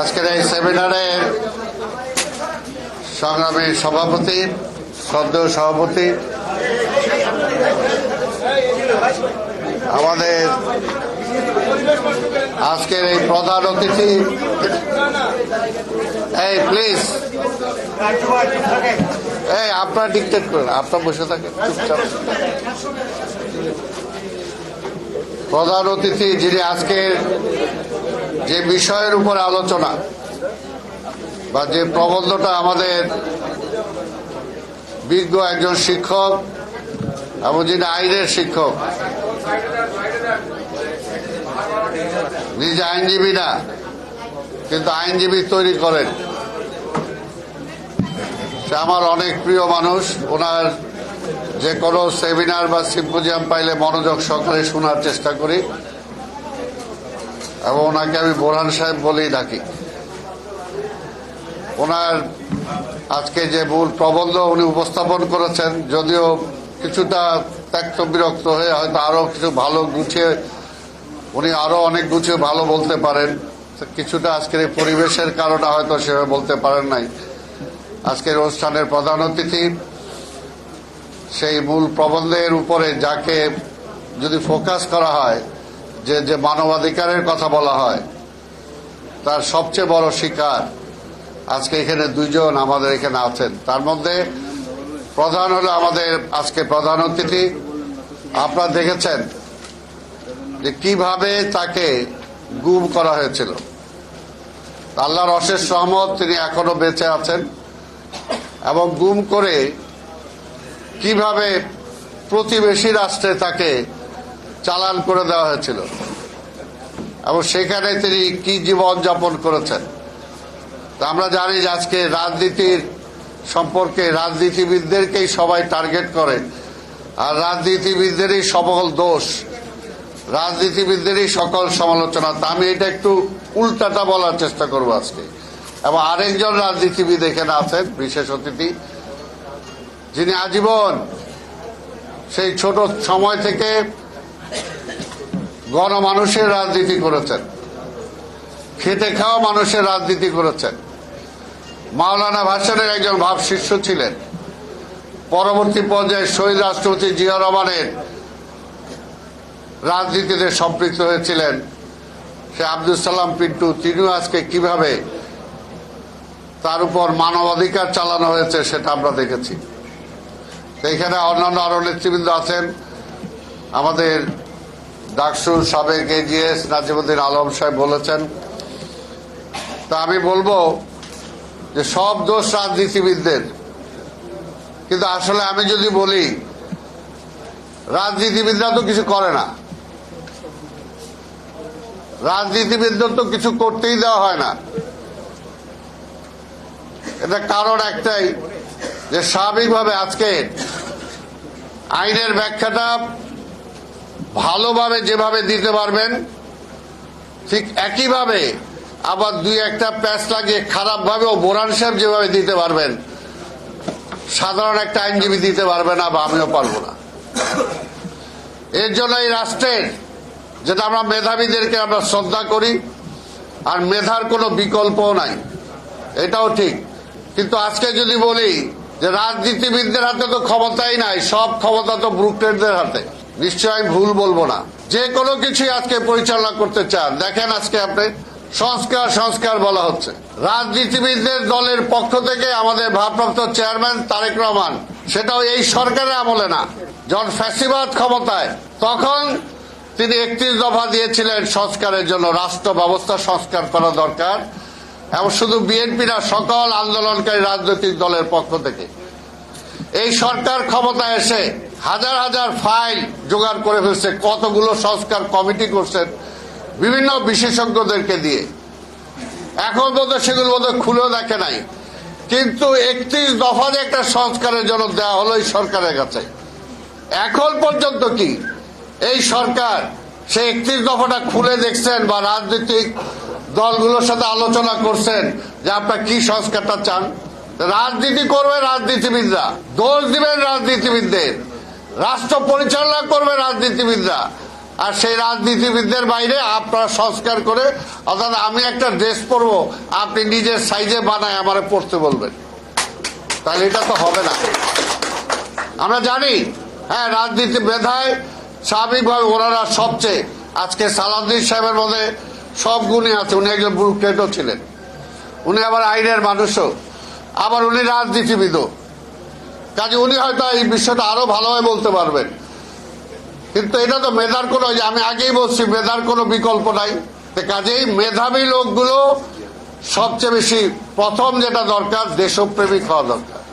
আজকের এই সেমিনারে সংগ্রামী সভাপতি, শ্রদ্ধেয় সভাপতি, আমাদের আজকের এই প্রধান অতিথি, এই প্লিজ এই আপনার ডিকটেট করেন, আপনার বসে থাকেন, চুপচাপ। প্রধান অতিথি যিনি আজকের যে বিষয়ের উপর আলোচনা বা যে প্রবন্ধটা আমাদের বিজ্ঞ একজন শিক্ষক এবং যিনি আইনের শিক্ষক, নিজে আইনজীবী না, কিন্তু আইনজীবী তৈরি করেন। সে আমার অনেক প্রিয় মানুষ, ওনার যে কোনো সেমিনার বা সিম্পোজিয়াম পাইলে মনোযোগ সহকারে শোনার চেষ্টা করি। এবং ওনাকে আমি বোরহান সাহেব বলেই ডাকি। ওনার আজকে যে মূল প্রবন্ধ উনি উপস্থাপন করেছেন, যদিও কিছুটা ত্যক্ত বিরক্ত হয়ে হয়তো আরও কিছু ভালো গুছিয়ে, উনি আরও অনেক গুছিয়ে ভালো বলতে পারেন। কিছুটা আজকের এই পরিবেশের কারণে হয়তো সেভাবে বলতে পারেন নাই। আজকের অনুষ্ঠানের প্রধান অতিথি সেই মূল প্রবন্ধের উপরে যাকে যদি ফোকাস করা হয়, যে যে মানবাধিকারের কথা বলা হয়, তার সবচেয়ে বড় শিকার আজকে এখানে দুইজন আমাদের এখানে আছেন। তার মধ্যে প্রধান হলো আমাদের আজকে প্রধান অতিথি। আপনারা দেখেছেন যে কীভাবে তাকে গুম করা হয়েছিল। আল্লাহর অশেষ সহমত তিনি এখনও বেঁচে আছেন এবং গুম করে কীভাবে প্রতিবেশী রাষ্ট্রে তাকে চালান করে দেওয়া হয়েছিল এবং সেখানে তিনি কি জীবন যাপন করেছেন। আমরা জানি যে আজকে রাজনীতির সম্পর্কে রাজনীতিবিদদেরকেই সবাই টার্গেট করে, আর রাজনীতিবিদদেরই সকল দোষ, রাজনীতিবিদদেরই সকল সমালোচনা। তা আমি এটা একটু উল্টাটা বলার চেষ্টা করব আজকে। এবং আরেকজন রাজনীতিবিদ এখানে আছেন, বিশেষ অতিথি যিনি আজীবন সেই ছোট সময় থেকে গণমানুষের রাজনীতি করেছেন, খেটে খাওয়া মানুষের রাজনীতি করেছেন। মাওলানা ভাসানের একজন ভাব শিষ্য ছিলেন। পরবর্তী পর্যায়ে শহীদ রাষ্ট্রপতি জিয়া রহমানের রাজনীতিতে সম্পৃক্ত হয়েছিলেন। সে আব্দুল সালাম পিন্টু, তিনিও আজকে কীভাবে তার উপর মানবাধিকার চালানো হয়েছে সেটা আমরা দেখেছি। এখানে অন্যান্য আরও নেতৃবৃন্দ আছেন। আমাদের ডাকসুর সাবেক এজিএস নাজিমুদ্দিন আলম সাহেব বলেছেন। তা আমি বলব যে সব দোষ রাজনীতিবিদদের। কিন্তু আসলে আমি যদি বলি, রাজনীতিবিদরা তো কিছু করে না। রাজনীতিবিদদের তো কিছু করতেই দেওয়া হয় না। এটা কারণ একটাই যে স্বাভাবিকভাবে আজকে আইনের ব্যাখ্যাটা ভালোভাবে যেভাবে দিতে পারবেন, ঠিক একইভাবে আবার দুই একটা প্যাচ লাগিয়ে ও বোরান সাহেব যেভাবে দিতে পারবেন, সাধারণ একটা আইনজীবী দিতে পারবে না বা আমিও পারব না। এর জন্য এই রাষ্ট্রের যেটা আমরা মেধাবীদেরকে আমরা শ্রদ্ধা করি, আর মেধার কোনো বিকল্পও নাই, এটাও ঠিক। কিন্তু আজকে যদি বলি যে রাজনীতিবিদদের হাতে তো ক্ষমতাই নাই, সব ক্ষমতা তো ব্রুকটেডদের হাতে। নিশ্চয় আমি ভুল বলব না। যে কোনো কিছুই আজকে পরিচালনা করতে চান। দেখেন আজকে আপনি, সংস্কার সংস্কার বলা হচ্ছে। রাজনীতিবিদদের দলের পক্ষ থেকে আমাদের ভারপ্রাপ্ত চেয়ারম্যান তারেক রহমান, সেটাও এই সরকারের আমলে না। যখন ফ্যাসিবাদ ক্ষমতায়, তখন তিনি একত্রিশ দফা দিয়েছিলেন সংস্কারের জন্য। রাষ্ট্র ব্যবস্থা সংস্কার করা দরকার। এবং শুধু বিএনপি না, সকল আন্দোলনকারী রাজনৈতিক দলের পক্ষ থেকে। এই সরকার ক্ষমতায় এসে হাজার হাজার ফাইল জোগাড় করে ফেলছে, কতগুলো সংস্কার কমিটি করছেন বিভিন্ন বিশেষজ্ঞদেরকে দিয়ে। এখন পর্যন্ত সেগুলো বোধ খুলেও দেখে নাই। কিন্তু একত্রিশ দফা যে একটা সংস্কারের জন্য দেওয়া হলো এই সরকারের কাছে। এখন পর্যন্ত কি এই সরকার সে একত্রিশ দফাটা খুলে দেখছেন বা রাজনৈতিক দলগুলোর সাথে আলোচনা করছেন যে আপনার কি সংস্কারটা চান? রাজনীতি করবে রাজনীতিবিদরা। দোষ দিবেন রাজনীতিবিদদের। রাষ্ট্র পরিচালনা করবে রাজনীতিবিদরা। আর সেই রাজনীতিবিদদের বাইরে আপনারা সংস্কার করে, অর্থাৎ আমি একটা ড্রেস পরবো, আপনি নিজের সাইজে বানায় আমার পড়তে বলবেন। তাহলে এটা তো হবে না। আমরা জানি হ্যাঁ রাজনীতি মেধায় স্বাভাবিকভাবে ওনারা সবচেয়ে। আজকে সালাউদ্দিন সাহেবের মধ্যে সব গুণে আছে, উনি একজন ব্যুরোক্রেটও ছিলেন। উনি আবার আইনের মানুষও। আবার উনি রাজনীতিবিদও। কাজে উনি হয়তো এই বিষয়টা আরও ভালোভাবে বলতে পারবেন। কিন্তু এটা তো মেধার কোনো আমি আগেই বলছি, মেধার কোনো বিকল্প নাই। কাজেই মেধাবী লোকগুলো সবচেয়ে বেশি, প্রথম যেটা দরকার দেশপ্রেমিক হওয়া দরকার।